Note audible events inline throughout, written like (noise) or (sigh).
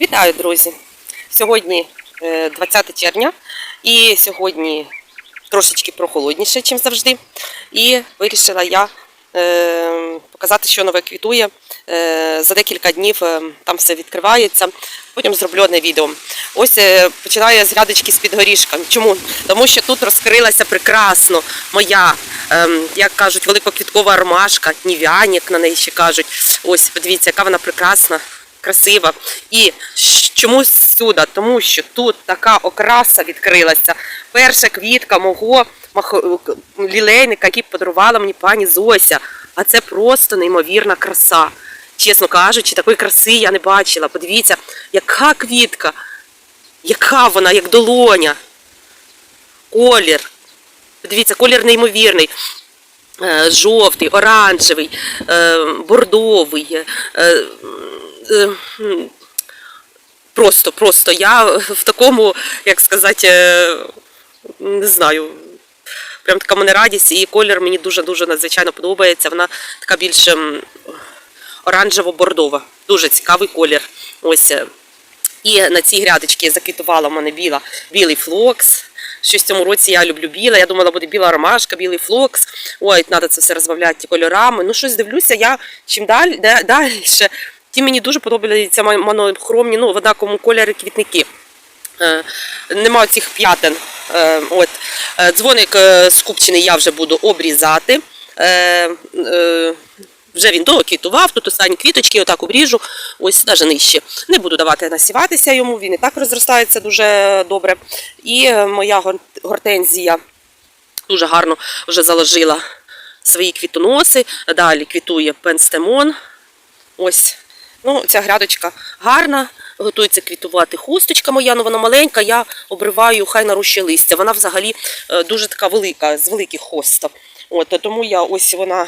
Вітаю, друзі! Сьогодні е, 20 червня і сьогодні трошечки прохолодніше, ніж завжди. І вирішила я е, показати, що нове квітує. Е, За декілька днів е, там все відкривається. Потім зроблю одне відео. Ось е, починаю я з рядочки з-під горішка. Чому? Тому що тут розкрилася прекрасно моя, як кажуть, великоквіткова ромашка, нів'яник на неї ще кажуть. Ось, подивіться, яка вона прекрасна красива. І чому сюди? Тому що тут така окраса відкрилася. Перша квітка мого лілейника, який подарувала мені пані Зося. А це просто неймовірна краса. Чесно кажучи, такої краси я не бачила. Подивіться, яка квітка, яка вона, як долоня. Колір. Подивіться, колір неймовірний. Е, Жовтий, оранжевий, е, бордовий. Е, Просто, просто я в такому, як сказати, е, не знаю. Прям така мене радість, і колір мені дуже-дуже надзвичайно подобається. Вона така більш ем, оранжево-бордова. Дуже цікавий колір. Ось. е. І на цій грядочці заквітувала в мене біла, білий флокс. Щось в цьому році я люблю біле. Я думала, буде біла ромашка, білий флокс. Ой, треба це все розбавляти кольорами. Ну, щось дивлюся, я чим далі, далі, тим мені дуже подобаються мо- монохромні, ну, в однаковому кольорі квітники. Е, Нема цих п'ятен. Е, От. Е, Дзвоник скупчений я вже буду обрізати. Вже він доквітував, тут останні квіточки, отак обріжу, ось навіть нижче. Не буду давати насіватися йому, він і так розростається дуже добре. І моя гортензія дуже гарно вже заложила свої квітоноси. Далі квітує пенстемон. Ось. Ну, ця грядочка гарна, готується квітувати хусточка моя, ну вона маленька, я обриваю хай нарощує листя. Вона взагалі е, дуже така велика, з великих хостів. От, тому я ось вона,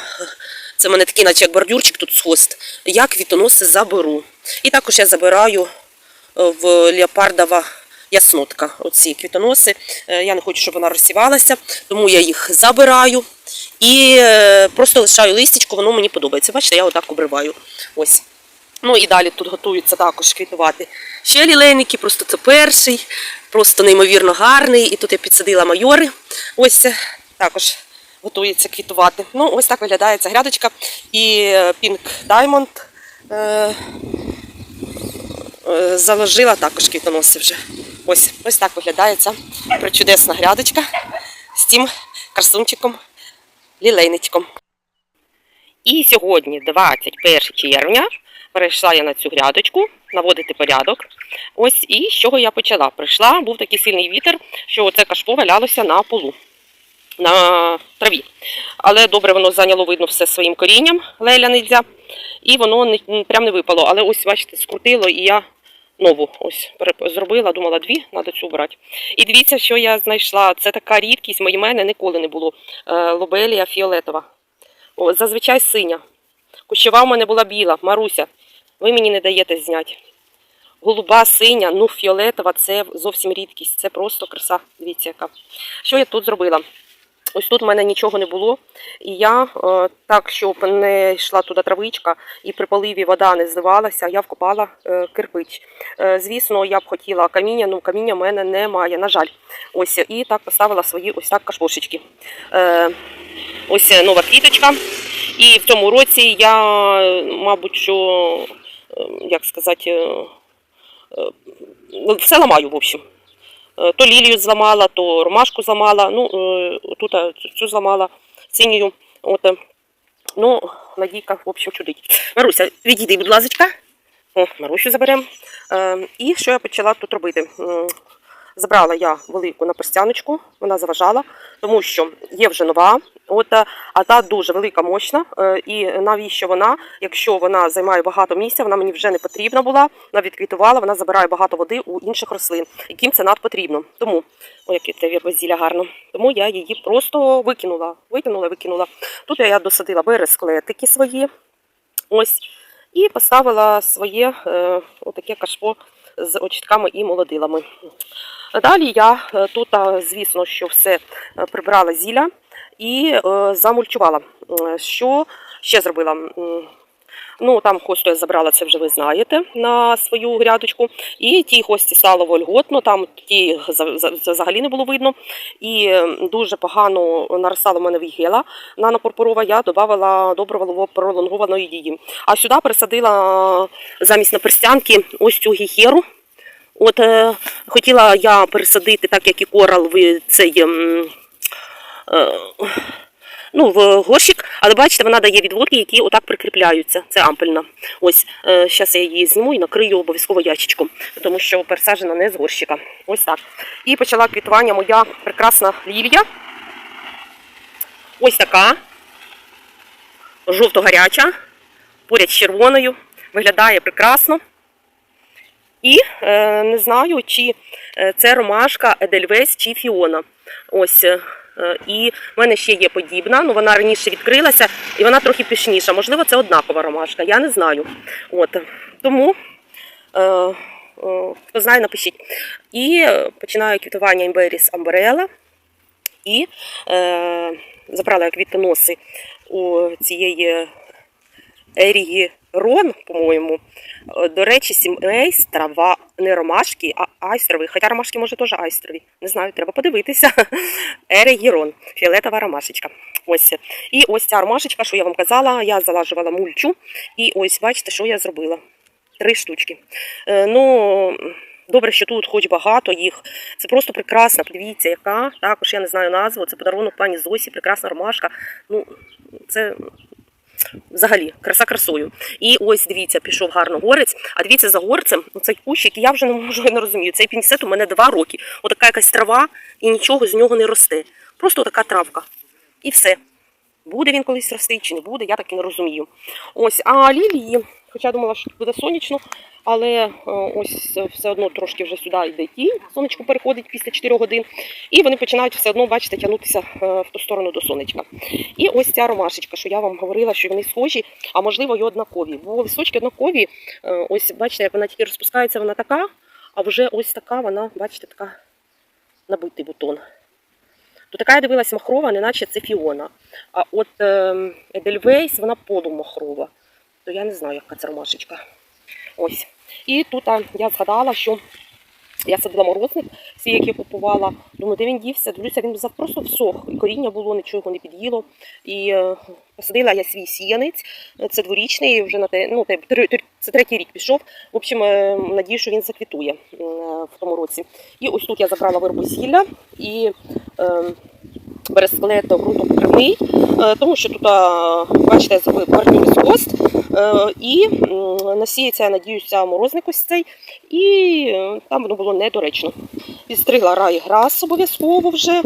це в мене такий, наче як бордюрчик тут з хост. Я квітоноси заберу. І також я забираю е, в леопардова яснотка. Оці квітоноси. Е, Я не хочу, щоб вона розсівалася, тому я їх забираю і просто лишаю листячко, воно мені подобається. Бачите, я отак обриваю. Ось. Ну і далі тут готуються також квітувати ще лілейники, просто це перший, просто неймовірно гарний. І тут я підсадила майори. Ось також готується квітувати. Ну, ось так виглядає ця грядочка. І е, Pink Diamond е, е, заложила також квітоноси вже. Ось, ось так виглядає ця причудесна грядочка з цим красунчиком лілейничком. І сьогодні, 21 червня, перейшла я на цю грядочку наводити порядок. Ось і з чого я почала. Прийшла, був такий сильний вітер, що це кашпо валялося на полу, на траві. Але добре воно зайняло видно все своїм корінням, леля нельзя. І воно не, прям не випало. Але ось, бачите, скрутило, і я нову ось зробила, думала, дві, треба цю брати. І дивіться, що я знайшла. Це така рідкість, в мене ніколи не було. Е, Лобелія фіолетова. О, зазвичай синя. Кущова в мене була біла, Маруся. Ви мені не даєте зняти. Голуба, синя, ну фіолетова це зовсім рідкість. Це просто краса. Дивіться, яка. Що я тут зробила? Ось тут в мене нічого не було. І я е, так, щоб не йшла туди травичка і при поливі вода не зливалася, я вкопала е, кирпич. Е, звісно, я б хотіла каміння, ну каміння в мене немає, на жаль. Ось і так поставила свої ось так кашпошечки. Ось нова квіточка. І в цьому році я, мабуть, що, як сказати, е, е, все ламаю, в общем. Е, То лілію зламала, то ромашку зламала, ну, тут цю- зламала синію. От, ну, Надійка, в общем, чудить. Маруся, відійди, будь ласка. Марусю заберемо. І що я почала тут робити? Забрала я велику наперстяночку, вона заважала, тому що є вже нова, от, е, а та дуже велика, мощна. е, І навіщо вона, якщо вона займає багато місця, вона мені вже не потрібна була, вона відквітувала, вона забирає багато води у інших рослин, яким це надпотрібно. Тому, ой, яке це вірбозілля гарно. Тому я її просто викинула, викинула, викинула. Тут я досадила бересклетики свої. Ось. І поставила своє е, отаке кашпо з очітками і молодилами. Далі я е, тут, звісно, що все е, прибрала зілля і е, замульчувала. Що ще зробила? Ну, там хосту я забрала, це вже ви знаєте, на свою грядочку. І ті хості стало вольготно, там ті за- за- за- взагалі не було видно. І дуже погано наростала в мене вігела нанопурпурова, я додавала доброго пролонгованої її. А сюди пересадила замість наперстянки ось цю гіхеру. От е, хотіла я пересадити, так як і корал, в цей. ем, е, ну, в горщик, але бачите, вона дає відводки, які отак прикріпляються. Це ампельна. Ось, зараз я її зніму і накрию обов'язково ящичком, тому що пересаджена не з горщика. Ось так. І почала квітування моя прекрасна лілія. Ось така. Жовто-гаряча, поряд з червоною. Виглядає прекрасно. І е, не знаю, чи е, це ромашка Едельвейс чи Фіона. Ось. е, І в мене ще є подібна, ну вона раніше відкрилася і вона трохи пишніша. Можливо, це однакова ромашка, я не знаю. От. Тому, е, е, хто знає, напишіть. І е, починаю квітування імберіс Амбрела. І е, забрала квітоноси у цієї Ерії Рон, по-моєму. Е, До речі, сімейстра ва- не ромашки, а айстрові. Хоча ромашки, може, теж айстрові. Не знаю, треба подивитися. (laughs) Ерії Рон, фіолетова ромашечка. Ось. І ось ця ромашечка, що я вам казала, я залажувала мульчу. І ось бачите, що я зробила. Три штучки. Е, ну, добре, що тут хоч багато їх. Це просто прекрасно. Подивіться, яка. Також я не знаю назву. Це подарунок пані Зосі, прекрасна ромашка. Ну, це взагалі краса красою. І ось дивіться, пішов гарно горець. А дивіться за горцем, цей кущик, я вже не можу, не розумію. Цей пінсет у мене два роки. Отака якась трава, і нічого з нього не росте. Просто така травка. І все. Буде він колись рости чи не буде, я так і не розумію. Ось, а лілії, хоча я думала, що буде сонячно, але е, ось е, все одно трошки вже сюди йде тінь, сонечко переходить після 4 годин, і вони починають все одно, бачите, тягнутися е, в ту сторону до сонечка. І ось ця ромашечка, що я вам говорила, що вони схожі, а можливо і однакові. Бо листочки однакові, ось бачите, як вона тільки розпускається, вона така, а вже ось така вона, бачите, така набитий бутон. То така я дивилась махрова, неначе це фіона. А от ем, Едельвейс, вона полумахрова. То я не знаю, яка це ромашечка. Ось. І тут я згадала, що я садила морозник, який я купувала. Думаю, де він дівся? Дивлюся, він просто всох. І коріння було, нічого не під'їло. І е, посадила я свій сіянець. Це дворічний, вже на те, ну, це третій рік пішов. В общем, е, надію, що він заквітує е, в тому році. І ось тут я забрала виробу зілля і е, бересклет ґрунтопокривний, е, тому що тут, бачите, партнерський кост. Е, І насіється, я надіюся, морозник ось цей, і е, там воно було недоречно. Підстригла рай грас обов'язково вже.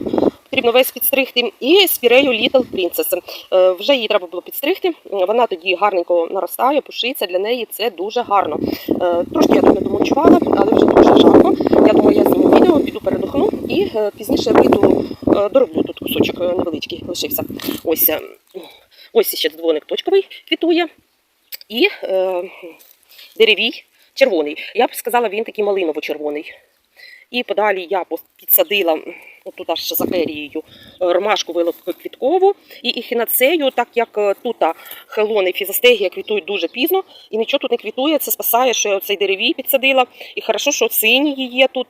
Потрібно весь підстригти. І спірею Little Princess. Е, Вже її треба було підстригти. Вона тоді гарненько наростає, пушиться. Для неї це дуже гарно. Е, Трошки я тут не домочувала, але вже дуже жарко. Я думаю, я зніму відео, піду передохну і е, пізніше вийду, дороблю тут кусочок невеличкий лишився. Ось, ось ще дзвоник точковий квітує. І е, деревій червоний. Я б сказала, він такий малиново-червоний. І подалі я підсадила тут аж за керією е, ромашку вилококвіткову і ехінацею, так як е, тут хелони фізастегія квітують дуже пізно, і нічого тут не квітує, це спасає, що я цей деревій підсадила. І хорошо, що синії є тут.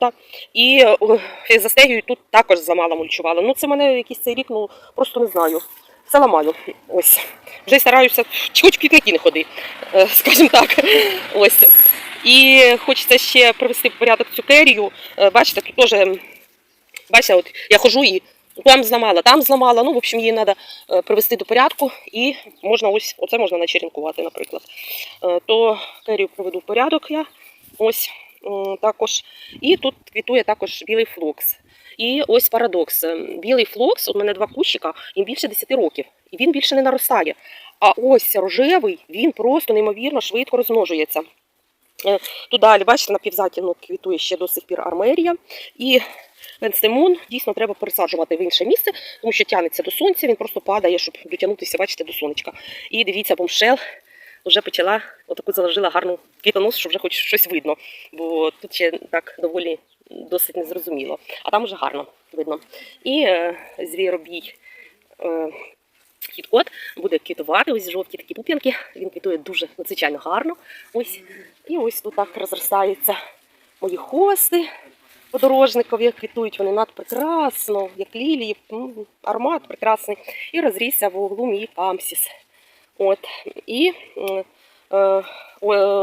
І е, фізастегію тут також замало мульчувала. Ну це мене якийсь цей рік, ну просто не знаю. Все ламаю. Ось. Вже стараюся хоч в квітники не ходи, е, скажімо так. Ось. І хочеться ще привести в порядок цю керію. Е, Бачите, тут теж, бачите, от я хожу і там зламала, там зламала. Ну, в общем, її треба привести до порядку і можна ось, оце можна начерінкувати, наприклад. Е, То керію приведу в порядок я. Ось також. І тут квітує також білий флокс. І ось парадокс. Е, Білий флокс, у мене два кущика, їм більше 10 років, і він більше не наростає. А ось рожевий, він просто неймовірно швидко розмножується. Е, Тут далі, бачите, напівзатінно квітує ще до сих пір армерія. І венстемон дійсно треба пересаджувати в інше місце, тому що тягнеться до сонця, він просто падає, щоб дотягнутися, бачите, до сонечка. І дивіться, бомшел вже почала, отаку заложила гарну квітонос, щоб вже хоч щось видно. Бо тут ще так доволі досить незрозуміло. А там вже гарно видно. І е, звіробій. Е, Кіт-кот буде квітувати, ось жовті такі пуп'янки. Він квітує дуже надзвичайно гарно. Ось. І ось тут так розростаються мої хости подорожникові. Квітують вони надпрекрасно, як лілії, аромат прекрасний. І розрісся в углу мій камсіс. От. І м, е,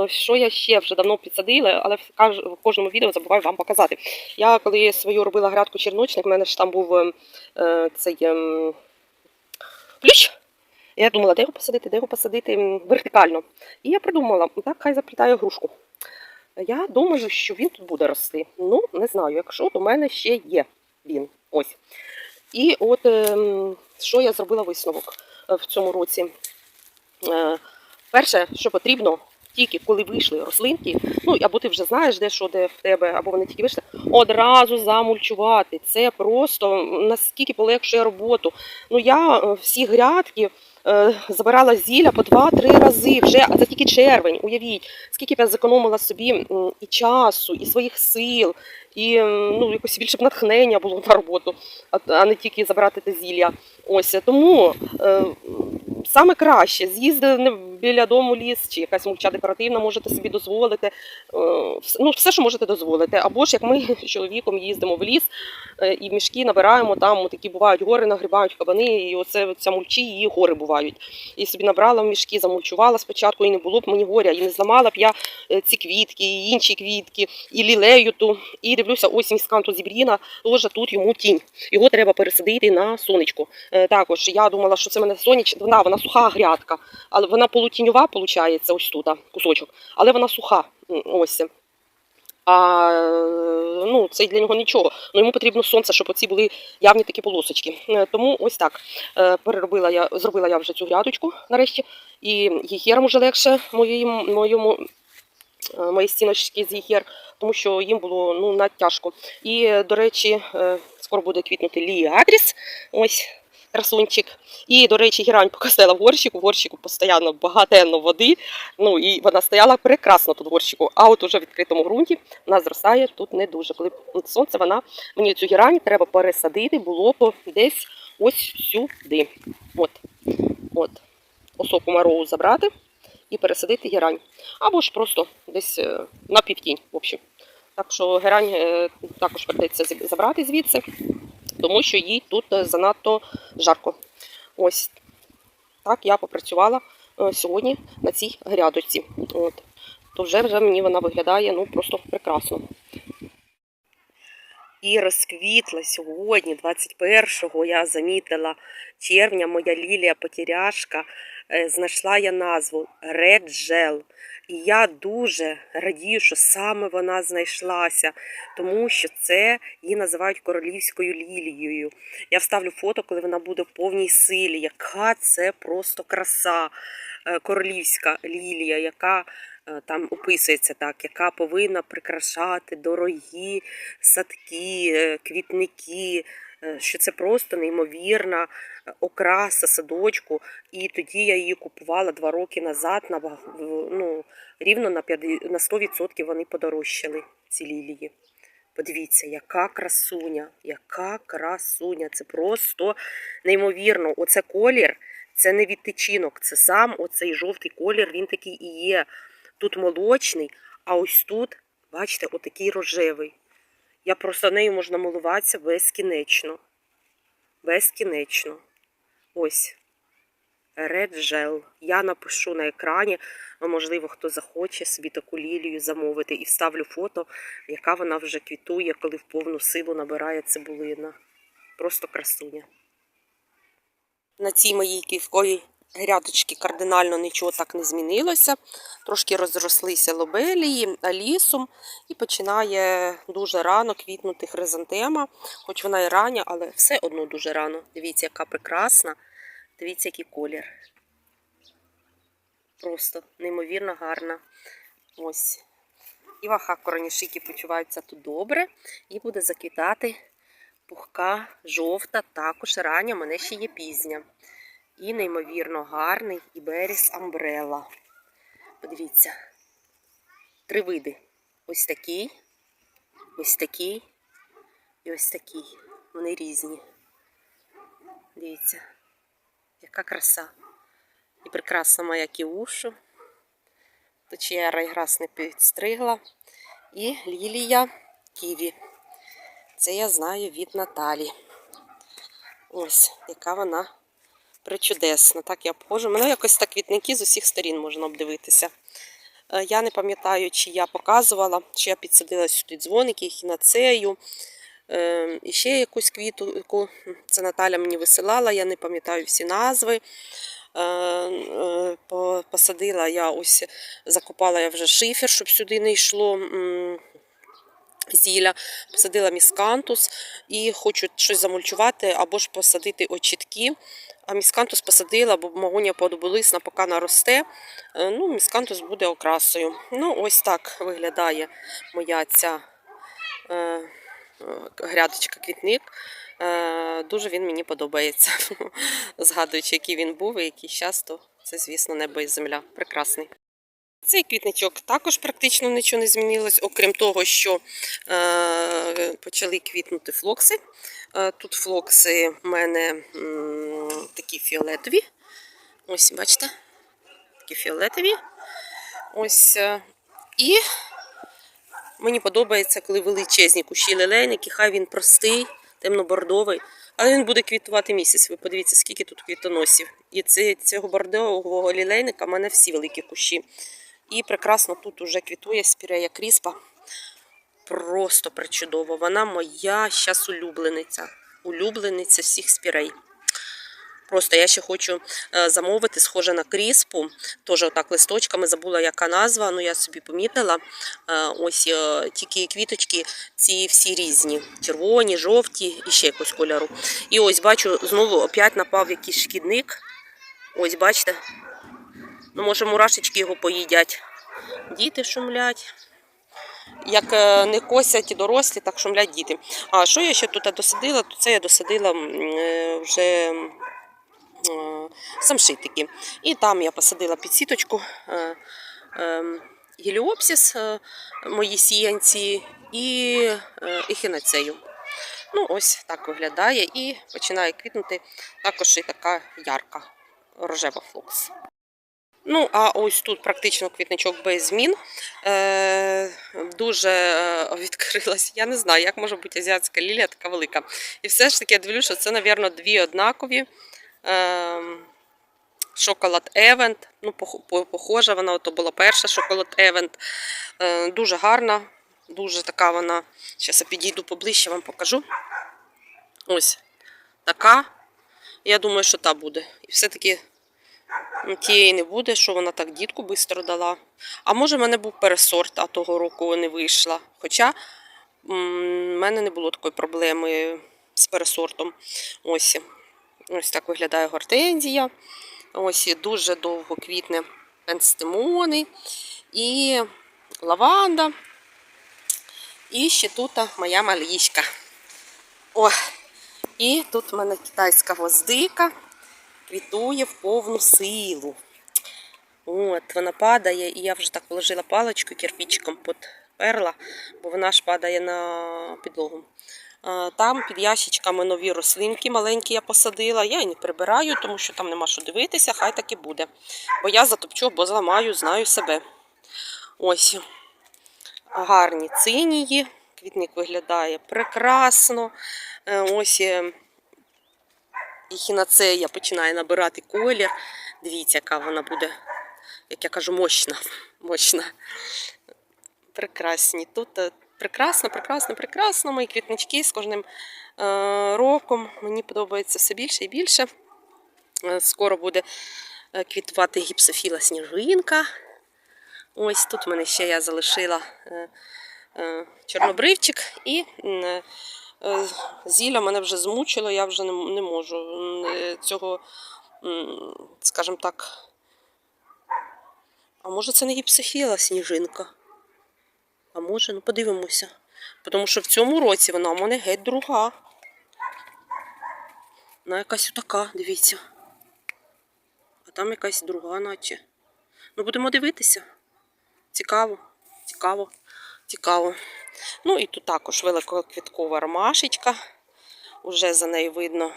що я ще вже давно підсадила, але в кожному відео забуваю вам показати. Я коли свою робила грядку черночник, в мене ж там був ем, е, цей ем, плющ. Я думала, де його посадити, де його посадити вертикально. І я придумала, так хай заплітає грушку. Я думаю, що він тут буде рости. Ну, не знаю, якщо до мене ще є він. Ось. І от ем, що я зробила висновок е, в цьому році. Е, перше, що потрібно, тільки коли вийшли рослинки, ну або ти вже знаєш, де що де в тебе, або вони тільки вийшли, одразу замульчувати. Це просто наскільки полегшує роботу. Ну я е, всі грядки. е, Забирала зілля по два-три рази вже, а це тільки червень. Уявіть, скільки б я зекономила собі і часу, і своїх сил, і ну, якось більше б натхнення було на роботу, а, не тільки забрати те зілля. Ось тому е, саме краще з'їздити не біля дому ліс, чи якась мульча декоративна можете собі дозволити. Е, ну, все, що можете дозволити. Або ж як ми (laughs) з чоловіком їздимо в ліс е, і в мішки набираємо, там такі бувають гори, нагрібають кабани, і оце ця мульчі, її гори бувають. І собі набрала в мішки, замульчувала спочатку, і не було б мені горя, і не зламала б я е, ці квітки, і інші квітки, і лілею ту. І дивлюся, ось місканту зібріна, теж тут йому тінь. Його треба пересадити на сонечко. Також я думала, що це мене соняч, вона, вона суха грядка, але вона полутіньова, виходить, ось тут кусочок, але вона суха. Ось. А ну, це для нього нічого. Ну йому потрібно сонце, щоб оці були явні такі полосочки. Е, Тому ось так. Е, Переробила я, зробила я вже цю грядочку нарешті. І гіхерам вже легше моїм, моєму е, мої стіночки з гіхер, тому що їм було ну надтяжко. І, до речі, скоро буде квітнути ліадріс. Ось красунчик. І, до речі, герань покосила в горщику. В горщику постійно багатенно води. Ну і вона стояла прекрасно тут в горщику. А от уже в відкритому ґрунті вона зростає тут не дуже. Коли сонце, вона мені цю герань треба пересадити було б десь ось сюди. От. От. Осоку марову забрати і пересадити герань. Або ж просто десь е, на півтінь. В общем. Так що герань е, також прийдеться зі- забрати звідси, тому що їй тут е, занадто жарко. Ось так я попрацювала е, сьогодні на цій грядочці. От. То вже, вже мені вона виглядає ну, просто прекрасно. І розквітла сьогодні, 21-го, я замітила червня, моя лілія потеряшка. Е, Знайшла я назву Gel. І я дуже радію, що саме вона знайшлася, тому що це її називають королівською лілією. Я вставлю фото, коли вона буде в повній силі. Яка це просто краса Е, королівська лілія, яка е, там описується так, яка повинна прикрашати дорогі садки, квітники, що це просто неймовірна окраса садочку. І тоді я її купувала два роки назад на ну, рівно на 50 на 100% вони подорожчали ці лілії. Подивіться, яка красуня, яка красуня. Це просто неймовірно. Оце колір, це не від тичинок, це сам оцей жовтий колір, він такий і є. Тут молочний, а ось тут, бачите, отакий рожевий. Я просто нею можна милуватися безкінечно. Безкінечно. Ось. Gel. Я напишу на екрані, можливо, хто захоче собі таку лілію замовити і вставлю фото, яка вона вже квітує, коли в повну силу набирає цибулина. Просто красуня. На цій моїй квітковій грядочці кардинально нічого так не змінилося. Трошки розрослися лобелії, алісум і починає дуже рано квітнути хризантема, хоч вона і рання, але все одно дуже рано. Дивіться, яка прекрасна. Дивіться, який колір. Просто неймовірно гарна. Ось. І ваха коронішики почуваються тут добре. І буде заквітати пухка, жовта, також рання, мене ще є пізня. І неймовірно гарний іберіс амбрела. Подивіться. Три види. Ось такий, ось такий і ось такий. Вони різні. Дивіться яка краса. І прекрасна моя кіушу. Тут ще я райграс не підстригла. І лілія ківі. Це я знаю від Наталі. Ось, яка вона причудесна. Так я обходжу. Мене якось так квітники з усіх сторін можна обдивитися. Е, Я не пам'ятаю, чи я показувала, чи я підсадила сюди дзвоники, хінацею. Е, І ще якусь квіту, це Наталя мені висилала, я не пам'ятаю всі назви. Е, е, по- Посадила я ось, закопала я вже шифер, щоб сюди не йшло зілля. Посадила міскантус і хочу щось замульчувати або ж посадити очітки. А міскантус посадила, бо магонія подобулисна, поки наросте. Е, Ну, міскантус буде окрасою. Ну, ось так виглядає моя ця е, грядочка квітник. Е, Дуже він мені подобається. (laughs) Згадуючи, який він був і який зараз, то це, звісно, небо і земля. Прекрасний. Цей квітничок також практично нічого не змінилось, окрім того, що е, почали квітнути флокси. Е, тут флокси в мене м, такі фіолетові. Ось, бачите, такі фіолетові. Ось. е, і мені подобається, коли величезні кущі лілейники, хай він простий, темно-бордовий, але він буде квітувати місяць. Ви подивіться, скільки тут квітоносів. І цього бордового лілейника в мене всі великі кущі. І прекрасно тут уже квітує спірея кріспа. Просто причудово. Вона моя щас улюблениця. Улюблениця всіх спірей. Просто я ще хочу е, замовити, схоже на кріспу. Теж отак листочками забула, яка назва. Ну я собі помітила. Е, Ось е, тільки квіточки ці всі різні: червоні, жовті і ще якось кольору. І ось бачу, знову опять напав якийсь шкідник. Ось, бачите. Ну, може, мурашечки його поїдять. Діти шумлять. Як е, не косять дорослі, так шумлять діти. А що я ще тут досадила? То це я досадила е, вже е, самшитики. І там я посадила під сіточку е, е, геліопсис, е, мої сіянці і ехінацею. Ну, ось так виглядає і починає квітнути також і така ярка рожева флокс. Ну, а ось тут практично квітничок без змін. Е, дуже е, відкрилась. Я не знаю, як може бути азіатська лілія така велика. І все ж таки я дивлюся, що це, мабуть, дві однакові. Е, Шоколад Евент. Ну, похожа вона, то була перша шоколад Евент. Дуже гарна, дуже така вона. Зараз я підійду поближче, вам покажу. Ось така. Я думаю, що та буде. І все-таки тієї не буде, що вона так дітку швидко дала. А може, в мене був пересорт, а того року не вийшла. Хоча в мене не було такої проблеми з пересортом. Ось, ось так виглядає гортензія. Ось дуже довго квітне пенстемони і лаванда. І ще тут моя малічка. О, і тут в мене китайська гвоздика квітує в повну силу. От, вона падає, і я вже так положила паличку кирпичиком підперла, бо вона ж падає на підлогу. Там під ящичками нові рослинки маленькі я посадила. Я і не прибираю, тому що там нема що дивитися, хай так і буде. Бо я затопчу, бо зламаю, знаю себе. Ось гарні цинії. Квітник виглядає прекрасно. Е, Ось е, і хінацея починає набирати колір. Дивіться, яка вона буде, як я кажу, мощна. мощна. Прекрасні. Тут е, прекрасно, прекрасно, прекрасно. Мої квітнички з кожним е, роком мені подобається все більше і більше. Е, Скоро буде квітувати гіпсофіла сніжинка. Ось тут в мене ще я залишила чорнобривчик і зілля мене вже змучило, я вже не, не можу е, цього, скажімо так. А може це не гіпсофіла сніжинка? А може, ну подивимося. Тому що в цьому році вона у мене геть друга. Вона якась отака, дивіться. А там якась друга, наче. Ну, будемо дивитися. Цікаво, цікаво, цікаво. Ну і тут також великоквіткова ромашечка. Уже за нею видно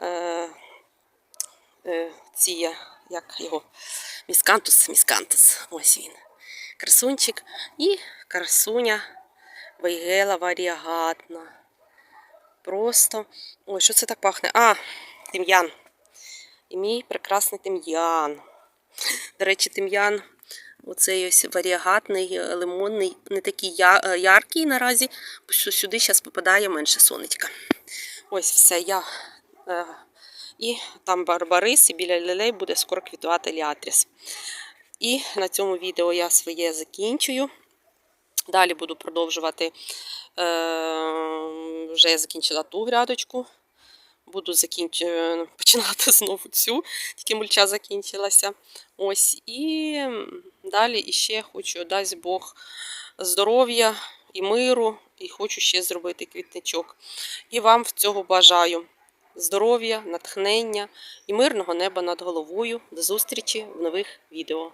е, е, ціє, як його, міскантус, міскантус. Ось він. Красунчик і красуня Вейгела варіагатна. Просто. Ой, що це так пахне? А, тим'ян. І мій прекрасний тим'ян. До речі, тим'ян, оцей ось варіагатний, е, лимонний, не такий е, яркий наразі, що сюди зараз попадає менше сонечка. Ось все, я. Е, і там барбарис, і біля лілей буде скоро квітувати ліатріс. І на цьому відео я своє закінчую. Далі буду продовжувати. Вже я закінчила ту грядочку. Буду закінч... е, починати (laughs) знову цю, тільки мульча закінчилася. Ось. І далі іще хочу, дасть Бог, здоров'я і миру, і хочу ще зробити квітничок. І вам в цього бажаю здоров'я, натхнення і мирного неба над головою. До зустрічі в нових відео.